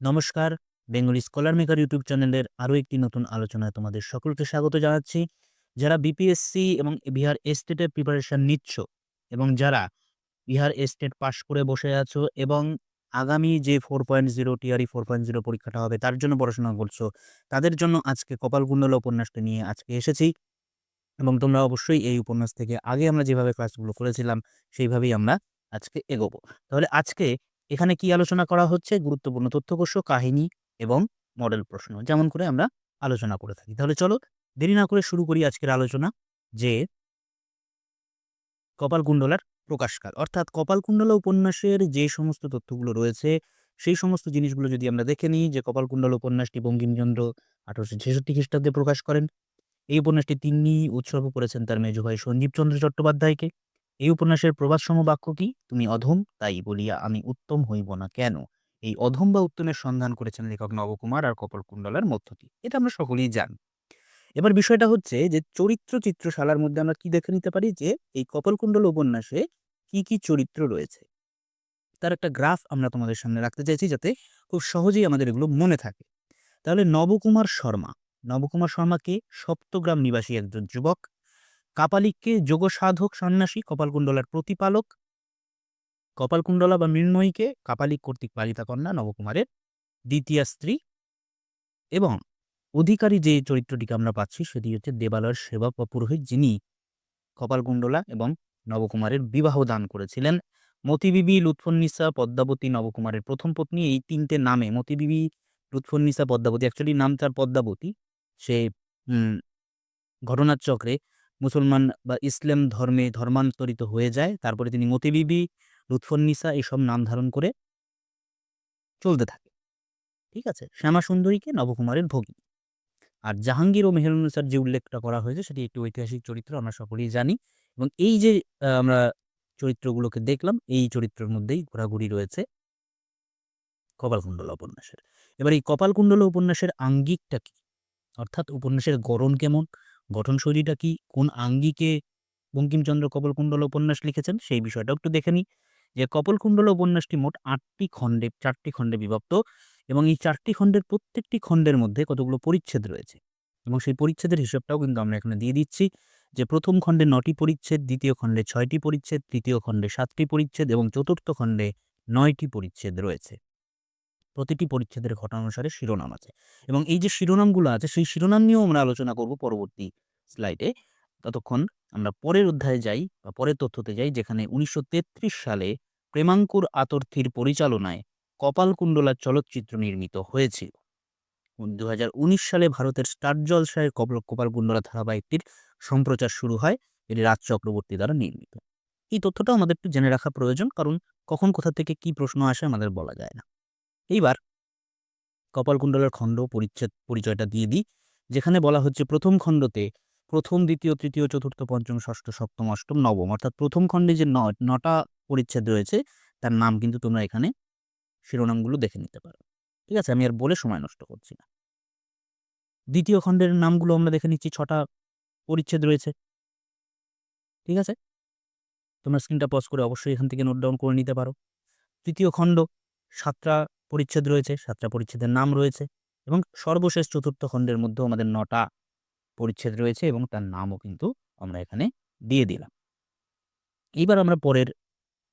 নমস্কার, Bengali scholar maker YouTube চ্যানেলের আরও একটি নতুন আলোচনায় তোমাদের সকলকে স্বাগত জানাচ্ছি। যারা বিপিএসসি এবং বিহার এস্টেটের প্রিপারেশন নিচ্ছ এবং যারা বিহার এস্টেট পাশ করে বসে আছো এবং আগামী যে four point zero TRE four point zero পরীক্ষাটা হবে তার জন্য পড়াশোনা করছ, তাদের জন্য আজকে কপালকুণ্ডলা উপন্যাসটা নিয়ে আজকে এসেছি। এবং তোমরা অবশ্যই এই উপন্যাস থেকে আগে আমরা যেভাবে ক্লাসগুলো করেছিলাম, সেইভাবেই আমরা আজকে এগোবো। তাহলে আজকে এখানে কি আলোচনা করা হচ্ছে? গুরুত্বপূর্ণ তথ্যকোষ, কাহিনী এবং মডেল প্রশ্ন। যেমন করে আমরা আলোচনা করে থাকি। তাহলে চলো দেরি না করে শুরু করি আজকের আলোচনা যে কপালকুণ্ডলার প্রকাশকাল। অর্থাৎ কপালকুণ্ডলা উপন্যাসের যে সমস্ত তথ্যগুলো রয়েছে, সেই সমস্ত জিনিসগুলো যদি আমরা দেখে নিই যে কপালকুণ্ডলা উপন্যাসটি বঙ্কিমচন্দ্র আঠারোশো ছেষট্টি খ্রিস্টাব্দে প্রকাশ করেন, এই উপন্যাসটি তিনি উৎসর্গ করেছেন তার মেজ ভাই সঞ্জীব চন্দ্র চট্টোপাধ্যায়কে। এই উপন্যাসের প্রবাদসম বাক্য কি? তুমি অধম, তাই বলিয়া আমি উত্তম হইব না। কেন? এই অধম বা উত্তমের সন্ধান করেছেন লেখক নবকুমার আর কপালকুণ্ডলার মধ্য দিয়ে। এটা আমরা সকলেই জানি। এবার বিষয়টা হচ্ছে যে চরিত্র চিত্রশালার মধ্যে আমরা কি দেখে নিতে পারি? যে, এই কপালকুণ্ডল উপন্যাসে কি কি চরিত্র রয়েছে। তার একটা গ্রাফ আমরা তোমাদের সামনে রাখতে চাইছি যাতে খুব সহজেই আমাদের এগুলো মনে থাকে। তাহলে নবকুমার শর্মা। নবকুমার শর্মাকে সপ্তগ্রাম নিবাসী একজন যুবক কাপালিককে যোগসাধক সন্ন্যাসী কপালকুণ্ডলার প্রতিপালক। কপালকুণ্ডলা বা মৃন্ময়ীকে কাপালিক কর্তৃক পালিতা কন্যা নবকুমারের দ্বিতীয় স্ত্রী। এবং অধিকারী যে চরিত্রটিকে আমরা পাচ্ছি সেটি হচ্ছে দেবালয়ের সেবক বা পুরোহিত যিনি কপালকুণ্ডলা এবং নবকুমারের বিবাহ দান করেছিলেন। মতিবিবি লুৎফুন্নিসা পদ্মাবতী নবকুমারের প্রথম পত্নী এই তিনটে নামে। মতিবিবি লুৎফুন্নিসা পদ্মাবতী অ্যাকচুয়ালি নাম তার পদ্মাবতী। সে ঘটনার চক্রে মুসলমান বা ইসলাম ধর্মে ধর্মান্তরিত হয়ে যায়, তারপরে তিনি মতিবিবি, লুৎফুন্নিসা এসব নাম ধারণ করে চলতে থাকে। ঠিক আছে? শ্যামা সুন্দরীকে নবকুমারের ভগিনী। আর জাহাঙ্গীর ও মেহেরুন্নেসার যে উল্লেখটা করা হয়েছে, সেটি একটি ঐতিহাসিক চরিত্র, আমরা সকলেই জানি। এবং এই যে আমরা চরিত্রগুলোকে দেখলাম, এই চরিত্রের মধ্যেই ঘোরাঘুরি রয়েছে কপালকুণ্ডলা উপন্যাসের। এবার এই কপালকুণ্ডলা উপন্যাসের আঙ্গিকটা কি? অর্থাৎ উপন্যাসের গড়ন কেমন? গঠনশৈলীটা কি কোন আঙ্গিকে বঙ্কিমচন্দ্র কপলকুণ্ডল উপন্যাস লিখেছেন সেই বিষয়টাও একটু দেখে নিই। যে কপলকুণ্ডল উপন্যাসটি মোট আটটি খণ্ডে, চারটি খণ্ডে বিভক্ত এবং এই চারটি খণ্ডের প্রত্যেকটি খণ্ডের মধ্যে কতগুলো পরিচ্ছেদ রয়েছে এবং সেই পরিচ্ছেদের হিসাবটাও কিন্তু আমরা এখানে দিয়ে দিচ্ছি। যে প্রথম খণ্ডে নটি পরিচ্ছেদ, দ্বিতীয় খণ্ডে ছয়টি পরিচ্ছেদ, তৃতীয় খণ্ডে সাতটি পরিচ্ছেদ এবং চতুর্থ খণ্ডে নয়টি পরিচ্ছেদ রয়েছে। প্রতিটি পরিচ্ছেদের ঘটনা অনুসারে শিরোনাম আছে। এবং এই যে শিরোনামগুলো আছে, সেই শিরোনাম নিয়েও আমরা আলোচনা করব পরবর্তী স্লাইডে। ততক্ষণ আমরা পরের অধ্যায়ে যাই বা পরের তথ্যতে যাই, যেখানে উনিশশো তেত্রিশ সালে প্রেমাঙ্কুর আতর্থীর পরিচালনায় কপালকুণ্ডলা চলচ্চিত্র নির্মিত হয়েছিল দু হাজার উনিশ সালে ভারতের স্টার জলসায় কপাল কপালকুণ্ডলা ধারাবাহিকটির সম্প্রচার শুরু হয়, এটি রাজ চক্রবর্তী দ্বারা নির্মিত। এই তথ্যটা আমাদের একটু জেনে রাখা প্রয়োজন, কারণ কখন কোথা থেকে কি প্রশ্ন আসে আমাদের বলা যায় না। এইবার কপালকুণ্ডলের খণ্ড পরিচ্ছেদ, পরিচয়টা দিয়ে দিই। যেখানে বলা হচ্ছে প্রথম খণ্ডতে প্রথম, দ্বিতীয়, তৃতীয়, চতুর্থ, পঞ্চম, ষষ্ঠ, সপ্তম, অষ্টম, নবম অর্থাৎ প্রথম খণ্ডে যে নটা পরিচ্ছেদ রয়েছে, তার নাম কিন্তু তোমরা এখানে শিরোনামগুলো দেখে নিতে পারো। ঠিক আছে? আমি আর বলে সময় নষ্ট করছি না। দ্বিতীয় খণ্ডের নামগুলো আমরা দেখে নিচ্ছি, ছটা পরিচ্ছেদ রয়েছে। ঠিক আছে? তোমরা স্ক্রিনটা পজ করে অবশ্যই এখান থেকে নোট ডাউন করে নিতে পারো। তৃতীয় খণ্ড সাতটা পরিচ্ছেদ রয়েছে, সাতটা পরিচ্ছেদের নাম রয়েছে এবং সর্বশেষ চতুর্থ খণ্ডের মধ্যেও আমাদের নটা পরিচ্ছেদ রয়েছে এবং তার নামও কিন্তু আমরা এখানে দিয়ে দিলাম। এইবার আমরা পরের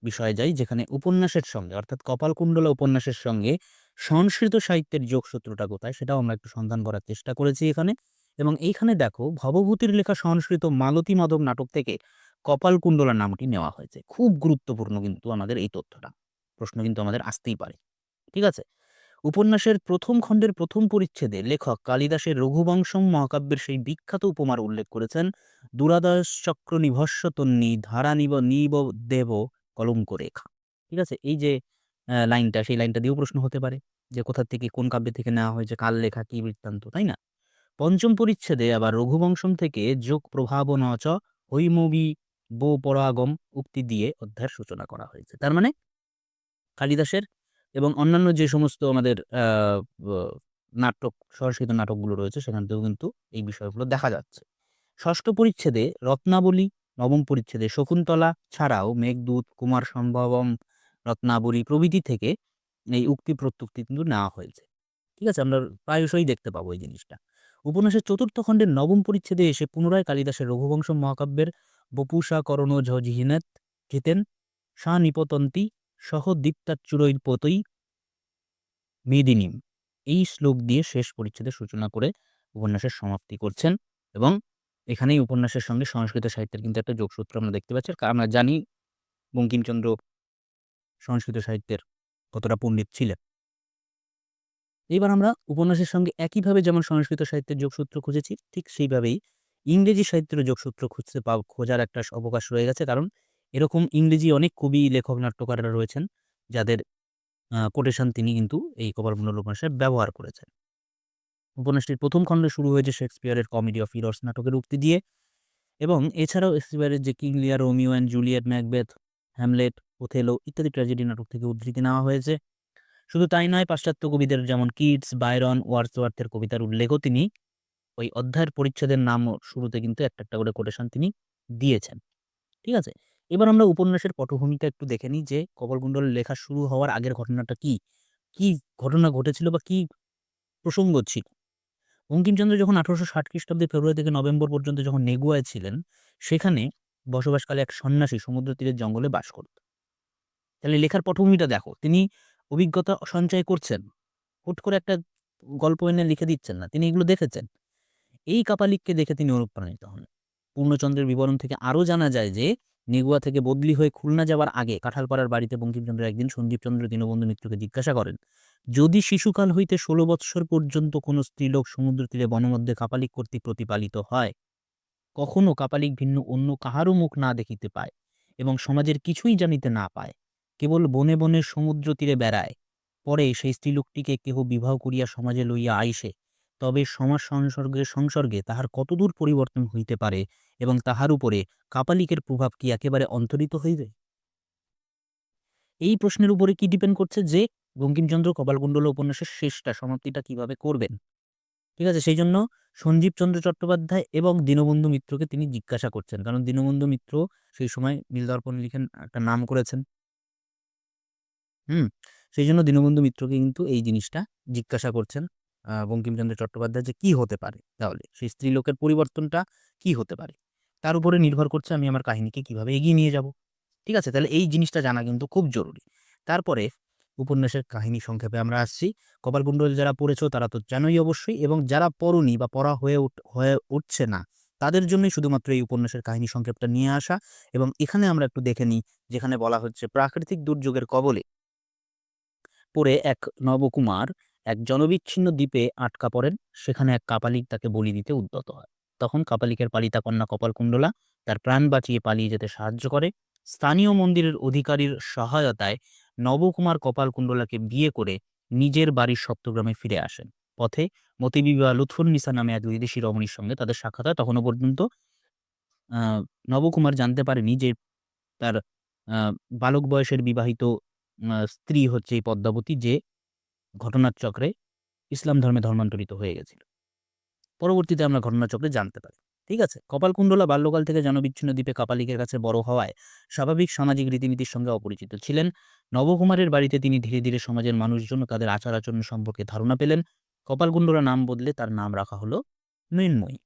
বিষয়ে যাই যেখানে উপন্যাসের সঙ্গে, অর্থাৎ কপালকুণ্ডলা উপন্যাসের সঙ্গে সংস্কৃত সাহিত্যের যোগসূত্রটা কোথায় সেটাও আমরা একটু সন্ধান করার চেষ্টা করেছি এখানে এবং এইখানে দেখো ভবভূতির লেখা সংস্কৃত মালতী মাধব নাটক থেকে কপালকুণ্ডলা নামটি নেওয়া হয়েছে। খুব গুরুত্বপূর্ণ কিন্তু আমাদের এই তথ্যটা। প্রশ্ন কিন্তু আমাদের আসতেই পারে। ঠিক আছে? উপন্যাসের প্রথম খণ্ডের প্রথম পরিচ্ছেদে লেখক কালিদাসের রঘুবংশম মহাকাব্যের সেই বিখ্যাত উপমার উল্লেখ করেছেন, দুরাদশ চক্র নিভস্য তন্নি ধারা নিব নিব দেব কলঙ্ক রেখা। ঠিক আছে? এই যে লাইনটা, সেই লাইনটা দিয়েও প্রশ্ন হতে পারে যে কোথা থেকে, কোন কাব্য থেকে নেওয়া হয়েছে কাল লেখা, কি বৃত্তান্ত, তাই না? পঞ্চম পরিচ্ছেদে আবার রঘুবংশম থেকে যোগ প্রভাব নচ হৈমবি বো পরাগম উক্তি দিয়ে অধ্যায়ের সূচনা করা হয়েছে। তার মানে কালিদাসের এবং অন্যান্য যে সমস্ত আমাদের নাটক, সংস্কৃত নাটকগুলো রয়েছে সেখানতেও কিন্তু এই বিষয়গুলো দেখা যাচ্ছে। ষষ্ঠ পরিচ্ছেদে রত্নাবলী, নবম পরিচ্ছেদে শকুন্তলা ছাড়াও মেঘদূত, কুমার সম্ভবম, রত্নাবলী প্রভৃতি থেকে এই উক্তি প্রত্যুক্তি কিন্তু নেওয়া হয়েছে। ঠিক আছে, আমরা প্রায়শই দেখতে পাবো এই জিনিসটা। উপন্যাসের চতুর্থ খণ্ডের নবম পরিচ্ছেদে এসে পুনরায় কালিদাসের রঘুবংশ মহাকাব্যের বপুষা করণ ঝিহিনেত জিতেন সা নিপতন্তি সহ দীপ্তাচ্যুরৈর পতই মেদিনীম। এই শ্লোক দিয়ে শেষ পরিচ্ছেদের সূচনা করে উপন্যাসের সমাপ্তি করছেন এবং এখানেই উপন্যাসের সঙ্গে সংস্কৃত সাহিত্যের কিন্তু একটা যোগসূত্র আমরা দেখতে পাচ্ছি। আমরা জানি বঙ্কিমচন্দ্র সংস্কৃত সাহিত্যের কতটা পণ্ডিত ছিলেন। এবার আমরা উপন্যাসের সঙ্গে একইভাবে যেমন সংস্কৃত সাহিত্যের যোগসূত্র খুঁজেছি, ঠিক সেইভাবেই ইংরেজি সাহিত্যের যোগসূত্র খুঁজতে পাও, খোঁজার একটা অবকাশ রয়ে গেছে। কারণ এরকম ইংরেজি অনেক কবি লেখক, নাট্যকাররা রয়েছেন, যাদের কোটেশন তিনি কিন্তু এই কপালকুণ্ডল উপন্যাসে ব্যবহার করেছেন। উপন্যাসটির প্রথম খণ্ডে শুরু হয়েছে শেক্সপিয়ারের কমেডি অফ ইরস নাটকের উক্তি দিয়ে এবং এছাড়াও শেক্সপিয়ারের যে King Lear Romeo and Juliet Macbeth, Hamlet, Othello ইত্যাদি ট্র্যাজেডি নাটক থেকে উদ্ধৃতি নেওয়া হয়েছে। শুধু তাই নয়, পাশ্চাত্য কবিদের যেমন কিডস বায়রন ওয়ার্সওয়ার্থের কবিতার উল্লেখও তিনি ওই অধ্যায়ের পরিচ্ছেদের নাম শুরুতে কিন্তু একটা একটা করে কোটেশন তিনি দিয়েছেন। ঠিক আছে? এবার আমরা উপন্যাসের পটভূমিটা একটু দেখে নিই যে কপালকুণ্ডল লেখা শুরু হওয়ার আগের ঘটনাটা কি? কি ঘটনা ঘটেছিল বা কি প্রসঙ্গ ছিল? বঙ্কিমচন্দ্র যখন আঠারোশো ষাট খ্রিস্টাব্দে ফেব্রুয়ারি থেকে নভেম্বর পর্যন্ত যখন নেগুয়ায় ছিলেন, সেখানে বসবাসকালে এক সন্ন্যাসী সমুদ্র তীরের জঙ্গলে বাস করত। তাহলে লেখার পটভূমিটা দেখো, তিনি অভিজ্ঞতা সঞ্চয় করছেন। হুট করে একটা গল্প এনে লিখে দিচ্ছেন না, তিনি এগুলো দেখেছেন। এই কাপালিককে দেখে তিনি অনুপ্রাণিত হন। পূর্ণচন্দ্রের বিবরণ থেকে আরও জানা যায় যে নেগুয়া থেকে বদলি হয়ে খুলনা যাওয়ার আগে কাঁঠালপাড়ার বাড়িতে বঙ্কিমচন্দ্র একদিন সন্দীপচন্দ্র দীনবন্ধু মিত্রকে জিজ্ঞাসা করেন, যদি শিশুকাল হইতে ষোলো বৎসর পর্যন্ত কোনো স্ত্রীলোক সমুদ্র তীরে বনমধ্যে কাপালিক কর্তৃক প্রতিপালিত হয়, কখনো কাপালিক ভিন্ন অন্য কাহারও মুখ না দেখিতে পায় এবং সমাজের কিছুই জানিতে না পায়, কেবল বনে বনে সমুদ্র তীরে বেড়ায়, পরে সেই স্ত্রীলোকটিকে কেহ বিবাহ করিয়া সমাজে লইয়া আইসে তবে সমাজ সংসর্গের সংসর্গে তাহার কতদূর পরিবর্তন হইতে পারে এবং তাহার উপরে কাপালিকের প্রভাব কি একেবারে অন্তরিত হইবে? এই প্রশ্নের উপরে কি ডিপেন্ড করছে যে বঙ্কিমচন্দ্র কপালকুণ্ডল উপন্যাসের শেষটা, সমাপ্তিটা কীভাবে করবেন? ঠিক আছে, সেই জন্য সঞ্জীব চন্দ্র চট্টোপাধ্যায় এবং দীনবন্ধু মিত্রকে তিনি জিজ্ঞাসা করছেন। কারণ দীনবন্ধু মিত্র সেই সময় নীলদর্পণ লিখেন, একটা নাম করেছেন। হুম, সেই জন্য দীনবন্ধু মিত্রকে কিন্তু এই জিনিসটা জিজ্ঞাসা করছেন। বঙ্কিমচন্দ্র চট্টোপাধ্যায় যে কি হতে পারে তাহলে? সেই স্ত্রীলোকের পরিবর্তনটা কি হতে পারে? তার উপরে নির্ভর করছে আমি আমার কাহিনীকে কীভাবে এগিয়ে নিয়ে যাব। ঠিক আছে? তাহলে এই জিনিসটা জানা কিন্তু খুব জরুরি। তারপরে উপন্যাসের কাহিনী সংক্ষেপে আমরা আসছি। কপালকুণ্ডল যারা পড়েছো তারা তো জানোই অবশ্যই এবং যারা পড়নি বা পড়া হয়ে হয়ে উঠছে না, তাদের জন্যই শুধুমাত্র এই উপন্যাসের কাহিনী সংক্ষেপটা নিয়ে আসা এবং এখানে আমরা একটু দেখে নিই, যেখানে বলা হচ্ছে প্রাকৃতিক দুর্যোগের কবলে পরে এক নবকুমার এক জনবিচ্ছিন্ন দ্বীপে আটকা পড়েন। সেখানে এক কাপালিক তাকে বলি দিতে উদ্যত হয়। তখন কাপালিকের পালিতা কন্যা কপালকুণ্ডলা তার প্রাণ বাঁচিয়ে পালিয়ে যেতে সাহায্য করে। স্থানীয় মন্দিরের অধিকারীর সহায়তায় নবকুমার কপালকুণ্ডলাকে বিয়ে করে নিজের বাড়ির সপ্তগ্রামে ফিরে আসেন। পথে মতিবিবাহ লুৎফুন্নিসা নামে এক বিদেশি রমণীর সঙ্গে তাদের সাক্ষাৎ হয়। তখনও পর্যন্ত নবকুমার জানতে পারেনি যে তার বালক বয়সের বিবাহিত স্ত্রী হচ্ছে এই পদ্মাবতী যে ঘটনার চক্রে ইসলাম ধর্মে ধর্মান্তরিত হয়ে গেছিল। পরবর্তীতে আমরা ঘটনাচক্রে জানতে পারি, ঠিক আছে? কপালকুণ্ডলা বাল্যকাল থেকে জনবিচ্ছিন্ন দ্বীপে কাপালিকের কাছে বড় হওয়ায় স্বাভাবিক সামাজিক রীতিনীতির সঙ্গে অপরিচিত ছিলেন। নবকুমারের বাড়িতে তিনি ধীরে ধীরে সমাজের মানুষজন তাদের আচার আচরণ সম্পর্কে ধারণা পেলেন। কপালকুণ্ডলা নাম বদলে তার নাম রাখা হলো মৃন্ময়ী।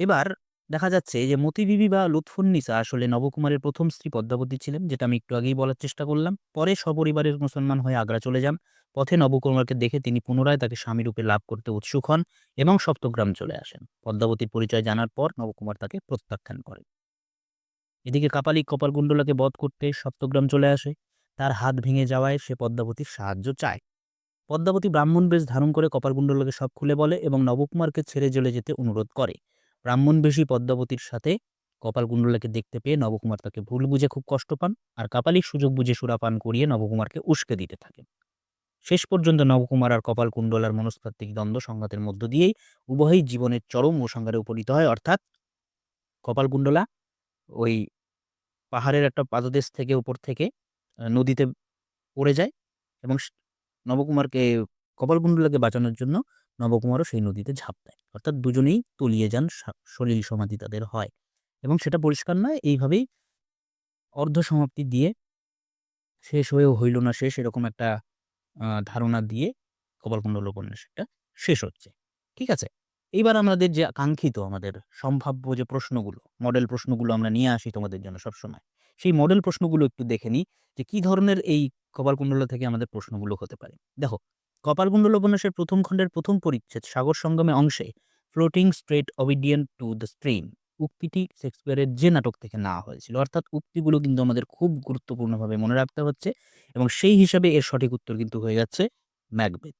এবার দেখা যাচ্ছে যে মতিবিবি বা লুৎফুন্নিসা আসলে নবকুমারের প্রথম স্ত্রী পদ্মাবতী ছিলেন, যেটা আমি একটু আগেই বলার চেষ্টা করলাম। পরে সপরিবারের মুসলমান হয়ে আগ্রা চলে যান। পথে নবকুমারকে দেখে তিনি পুনরায় তাকে স্বামীরূপে লাভ করতে উৎসুক হন এবং সপ্তগ্রাম চলে আসেন। পদ্মাবতীর পরিচয় জানার পর নবকুমার তাকে প্রত্যাখ্যান করেন। এদিকে কাপালিক কপালকুণ্ডলাকে বধ করতে সপ্তগ্রাম চলে আসে। তার হাত ভেঙে যাওয়ায় সে পদ্মাবতীর সাহায্য চায়। পদ্মাবতী ব্রাহ্মণ বেশ ধারণ করে কপালকুণ্ডলাকে সব খুলে বলে এবং নবকুমারকে ছেড়ে চলে যেতে অনুরোধ করে। ব্রাহ্মণবেশী পদ্মাবতীর সাথে কপালকুণ্ডলাকে দেখতে পেয়ে নবকুমার তাকে ভুল বুঝে খুব কষ্ট পান আর কাপালিক সুযোগ বুঝে সুরাপান করিয়ে নবকুমারকে উস্কে দিতে থাকেন। শেষ পর্যন্ত নবকুমার আর কপালকুণ্ডলার মনস্তাত্ত্বিক দ্বন্দ্ব সংঘাতের মধ্য দিয়েই উভয়ই জীবনের চরম সংঘারে উপনীত হয়। অর্থাৎ কপালকুণ্ডলা ওই পাহাড়ের একটা পাদদেশ থেকে উপর থেকে নদীতে পড়ে যায় এবং নবকুমারকে কপালকুণ্ডলাকে বাঁচানোর জন্য নবকুমারও সেই নদীতে ঝাঁপ দেয়। অর্থাৎ দুজনেই তলিয়ে যান সলিল সমাধি তাদের হয় এবং সেটা পরিষ্কার নয়, এইভাবেই অর্ধ সমাপ্তি দিয়ে শেষ হয়েও হইল না শেষ এরকম একটা ধারণা দিয়ে কপালকুণ্ডল উপন্যাসটা শেষ হচ্ছে। ঠিক আছে? এইবার আমাদের যে কাঙ্ক্ষিত আমাদের সম্ভাব্য যে প্রশ্নগুলো মডেল প্রশ্নগুলো আমরা নিয়ে আসি তোমাদের জন্য সবসময়, সেই মডেল প্রশ্নগুলো একটু দেখে নিই যে কি ধরনের এই কপালকুণ্ডল থেকে আমাদের প্রশ্নগুলো হতে পারে। দেখো কপালকুণ্ডল উপন্যাসের প্রথম খণ্ডের প্রথম পরিচ্ছেদ সাগর সঙ্গমে অংশে, floating straight obedient to the stream উক্তিটি শেক্সপিয়ারের যে নাটক থেকে নেওয়া হয়েছিল। অর্থাৎ উক্তিগুলো কিন্তু আমাদের খুব গুরুত্বপূর্ণভাবে মনে রাখতে হচ্ছে এবং সেই হিসাবে এর সঠিক উত্তর কিন্তু হয়ে যাচ্ছে ম্যাকবেথ।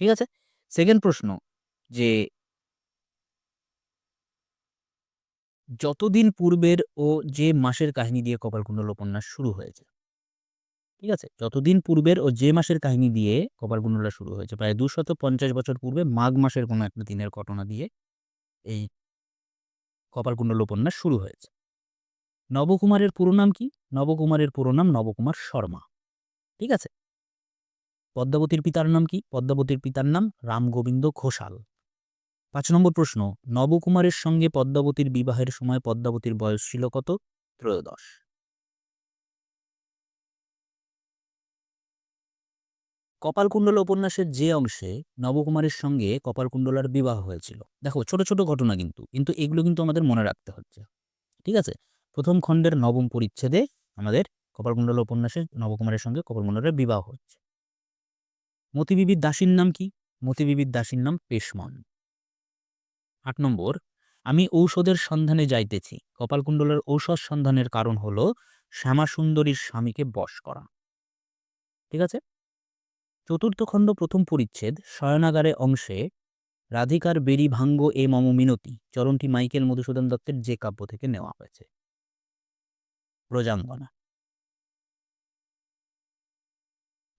ঠিক আছে? সেকেন্ড প্রশ্ন, যে যতদিন পূর্বের ও যে মাসের কাহিনী দিয়ে কপালকুণ্ডল উপন্যাস শুরু হয়েছে ঠিক আছে? যতদিন পূর্বের ও যে মাসের কাহিনী দিয়ে কপালকুণ্ডলা শুরু হয়েছে, প্রায় দুশত পঞ্চাশ বছর পূর্বে মাঘ মাসের কোনো একটা দিনের ঘটনা দিয়ে এই কপালকুণ্ডল উপন্যাস শুরু হয়েছে। নবকুমারের পুরো নাম কি? নবকুমারের পুরো নাম নবকুমার শর্মা। ঠিক আছে? পদ্মাবতীর পিতার নাম কি? পদ্মাবতীর পিতার নাম রামগোবিন্দ ঘোষাল। পাঁচ নম্বর প্রশ্ন, নবকুমারের সঙ্গে পদ্মাবতীর বিবাহের সময় পদ্মাবতীর বয়স ছিল কত? ত্রয়োদশ। কপালকুণ্ডলা উপন্যাসের যে অংশে নবকুমারের সঙ্গে কপালকুণ্ডলার বিবাহ হয়েছিল। দেখো, ছোট ছোট ঘটনা কিন্তু কিন্তু এগুলো কিন্তু আমাদের মনে রাখতে হচ্ছে। ঠিক আছে? প্রথম খণ্ডের নবম পরিচ্ছেদে আমাদের কপালকুণ্ডলা উপন্যাসে নবকুমারের সঙ্গে কপালকুণ্ডলার বিবাহ হচ্ছে। মতিবিবির দাসীর নাম কি? মতিবিবির দাসীর নাম পেশমন। আট নম্বর, আমি ঔষধের সন্ধানে যাইতেছি। কপালকুণ্ডলার ঔষধ সন্ধানের কারণ হলো শ্যামাসুন্দরীর স্বামীকে বশ করা। ঠিক আছে? চতুর্থ খণ্ড প্রথম পরিচ্ছেদ, শয়নাগারে অংশে, রাধিকার বেরি ভাঙ্গ এ মম মিনতি, চরণটি মাইকেল মধুসূদন দত্তের যে কাব্য থেকে নেওয়া হয়েছে। প্রজাঙ্গনা।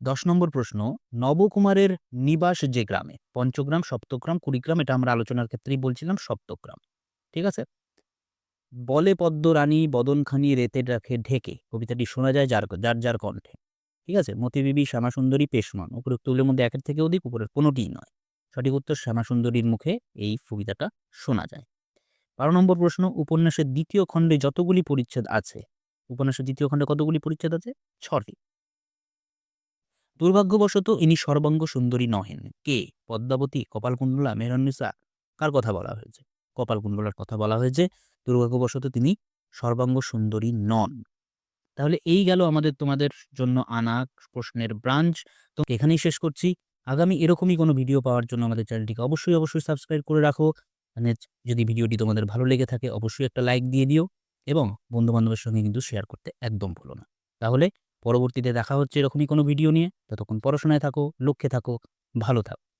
দশ নম্বর প্রশ্ন, নবকুমারের নিবাস যে গ্রামে? পঞ্চগ্রাম, সপ্তগ্রাম, কুড়িগ্রাম, এটা আমরা আলোচনার ক্ষেত্রেই বলছিলাম, সপ্তগ্রাম। ঠিক আছে? বলে পদ্ম রানী বদনখানি রেতে রাখে ঢেকে, কবিতাটি শোনা যায় যার যার যার কণ্ঠে। ঠিক আছে? মতিবিবি শ্যামাসুন্দরী পেশমন। উপরোক্তগুলোর মধ্যে একের থেকে অধিক উপরের কোনোটিই নয়। সঠিক উত্তর শ্যামাসুন্দরীর মুখে এই কবিতাটা শোনা যায়। বারো নম্বর প্রশ্ন, উপন্যাসের দ্বিতীয় খণ্ডে যতগুলি পরিচ্ছেদ আছে, উপন্যাসের দ্বিতীয় খণ্ডে কতগুলি পরিচ্ছেদ আছে? ছটি। দুর্ভাগ্যবশত ইনি সর্বাঙ্গ সুন্দরী নহেন। কে? পদ্মাবতী, কপালকুণ্ডলা মেহরান্নিসা কার কথা বলা হয়েছে? কপালকুণ্ডলার কথা বলা হয়েছে। দুর্ভাগ্যবশত তিনি সর্বাঙ্গ সুন্দরী নন। তাহলে এই গেল আমাদের তোমাদের জন্য আনা প্রশ্নের ব্রাঞ্চ। তো এখানেই শেষ করছি। আগামী এরকমই কোনো ভিডিও পাওয়ার জন্য আমাদের চ্যানেলটিকে অবশ্যই অবশ্যই সাবস্ক্রাইব করে রাখো। মানে যদি ভিডিওটি তোমাদের ভালো লেগে থাকে, অবশ্যই একটা লাইক দিয়ে দিও এবং বন্ধুবান্ধবের সঙ্গে কিন্তু শেয়ার করতে একদম ভুলো না। তাহলে পরবর্তীতে দেখা হচ্ছে এরকমই কোনো ভিডিও নিয়ে। ততক্ষণ পড়াশোনায় থাকো, লক্ষ্যে থাকো, ভালো থাকো।